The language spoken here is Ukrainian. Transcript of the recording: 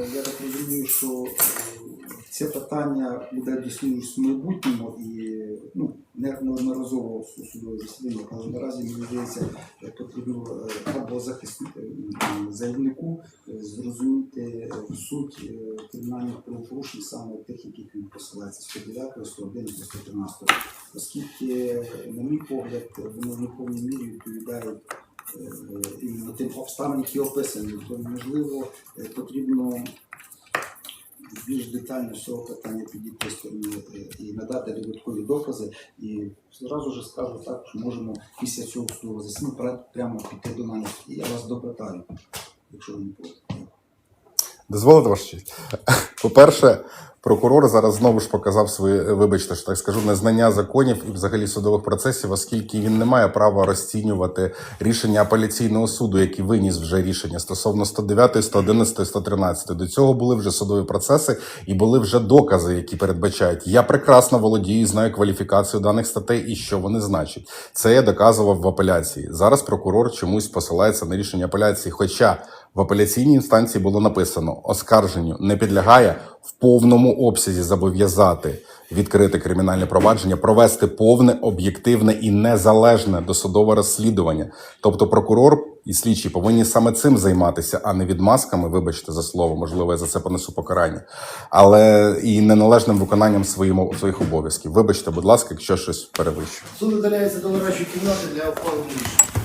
я так розумію, що е, це питання буде досліджуватися в майбутньому і ну, неодноразово судове засідання, але наразі мені здається, е, потрібно е, або захиснику заявнику зрозуміти суть кримінальних правопорушень саме тих, яких він посилається 109, 111, 113, оскільки, на мій погляд, вони в неповній мірі відповідають е, тим обставинам, які описані, то можливо е, потрібно більш детально з цього питання підійти сторони е, і надати додаткові докази. І зразу ж скажу так, що можемо після цього судового засідання прямо піти до мене. І я вас допитаю, якщо ви не проти. Дозволите ваша честь? По-перше, прокурор зараз знову ж показав своє, вибачте, що так скажу, незнання законів і взагалі судових процесів, оскільки він не має права розцінювати рішення апеляційного суду, який виніс вже рішення стосовно 109, 111, 113. До цього були вже судові процеси і були вже докази, які передбачають. Я прекрасно володію, і знаю кваліфікацію даних статей і що вони значать. Це я доказував в апеляції. Зараз прокурор чомусь посилається на рішення апеляції, хоча в апеляційній інстанції було написано: оскарженню не підлягає в повному обсязі зобов'язати відкрити кримінальне провадження, провести повне, об'єктивне і незалежне досудове розслідування. Тобто прокурор і слідчі повинні саме цим займатися, а не відмазками. Вибачте за слово, можливо, я за це понесу покарання, але і неналежним виконанням своїм, своїх обов'язків. Вибачте, будь ласка, якщо щось перевищую. Суд видаляється до нарадчої кімнати для рішення.